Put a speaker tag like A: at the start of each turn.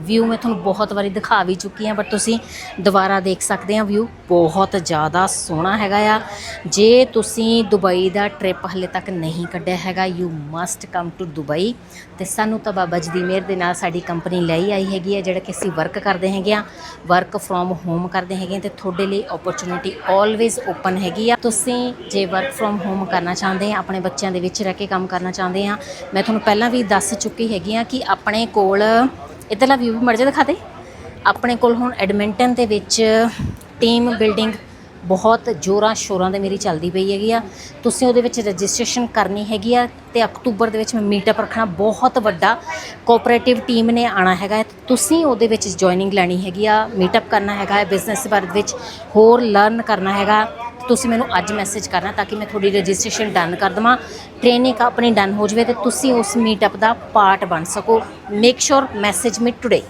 A: View ਮੈਂ ਤੁਹਾਨੂੰ ਬਹੁਤ ਵਾਰੀ ਦਿਖਾ ਵੀ ਚੁੱਕੀ ਹਾਂ ਪਰ ਤੁਸੀਂ ਦੁਬਾਰਾ ਦੇਖ ਸਕਦੇ ਹਾਂ ਵਿਊ ਬਹੁਤ ਜ਼ਿਆਦਾ ਸੋਹਣਾ ਹੈਗਾ ਆ। ਜੇ ਤੁਸੀਂ ਦੁਬਈ ਦਾ ਟ੍ਰਿਪ ਹਲੇ ਤੱਕ ਨਹੀਂ ਕੱਢਿਆ ਹੈਗਾ you must come to Dubai. ਤੇ ਸਾਨੂੰ ਤਾਂ ਬਾਬਾ ਜੀ ਦੀ ਮਿਹਰ ਦੇ ਨਾਲ ਸਾਡੀ ਕੰਪਨੀ ਲੈ ਹੀ ਆਈ ਹੈਗੀ ਆ, ਜਿਹੜਾ ਕਿ ਅਸੀਂ ਵਰਕ ਕਰਦੇ ਹੈਗੇ ਆ। ਵਰਕ ਫਰੋਮ ਹੋਮ ਕਰਦੇ ਹੈਗੇ ਆ ਤੇ ਤੁਹਾਡੇ ਲਈ ਓਪਰਚੁਨਿਟੀ ਆਲਵੇਜ਼ ਓਪਨ ਹੈਗੀ ਆ। ਤੁਸੀਂ ਜੇ ਵਰਕ ਫਰੋਮ ਹੋਮ ਕਰਨਾ ਚਾਹੁੰਦੇ ਆ, ਆਪਣੇ ਬੱਚਿਆਂ ਦੇ ਵਿੱਚ ਰਹਿ ਕੇ ਕੰਮ ਕਰਨਾ ਚਾਹੁੰਦੇ ਆ, ਮੈਂ ਤੁਹਾਨੂੰ ਪਹਿਲਾਂ ਵੀ ਦੱਸ ਚੁੱਕੀ ਹੈਗੀ ਆ ਕਿ ਆਪਣੇ ਕੋਲ ਇੱਧਰਲਾ ਵਿਊ ਵੀ ਮੜ ਜਾ ਦਿਖਾ ਦੇ। ਆਪਣੇ ਕੋਲ ਹੁਣ ਐਡਮਿੰਟਨ ਦੇ ਵਿੱਚ ਟੀਮ ਬਿਲਡਿੰਗ ਬਹੁਤ ਜੋਰਾਂ ਸ਼ੋਰਾਂ ਦੇ ਮੇਰੀ ਚੱਲਦੀ ਪਈ ਹੈਗੀ ਆ। ਤੁਸੀਂ ਉਹਦੇ ਵਿੱਚ ਰਜਿਸਟ੍ਰੇਸ਼ਨ ਕਰਨੀ ਹੈਗੀ ਆ ਤੇ ਅਕਤੂਬਰ ਦੇ ਵਿੱਚ ਮੈਂ ਮੀਟਅਪ ਰੱਖਣਾ ਬਹੁਤ ਵੱਡਾ ਕੋਆਪਰੇਟਿਵ ਟੀਮ ਨੇ ਆਣਾ ਹੈਗਾ ਹੈ। ਤੁਸੀਂ ਉਹਦੇ ਵਿੱਚ ਜੁਆਇਨਿੰਗ ਲੈਣੀ ਹੈਗੀ ਆ ਮੀਟਅਪ ਕਰਨਾ ਹੈਗਾ ਹੈ ਬਿਜ਼ਨਸ ਬਾਰੇ ਵਿੱਚ ਹੋਰ ਲਰਨ ਕਰਨਾ ਹੈਗਾ। ਤੁਸੀਂ ਮੈਨੂੰ ਅੱਜ ਮੈਸੇਜ ਕਰਨਾ ਤਾਂ ਕਿ ਮੈਂ ਤੁਹਾਡੀ ਰਜਿਸਟ੍ਰੇਸ਼ਨ ਡਨ ਕਰ ਦਵਾਂ। ਟ੍ਰੇਨਿੰਗ ਆਪਣੀ ਡਨ ਹੋ ਜਾਵੇ ਤੇ ਤੁਸੀਂ ਉਸ ਮੀਟਅਪ ਦਾ ਪਾਰਟ ਬਣ ਸਕੋ। Make sure message me today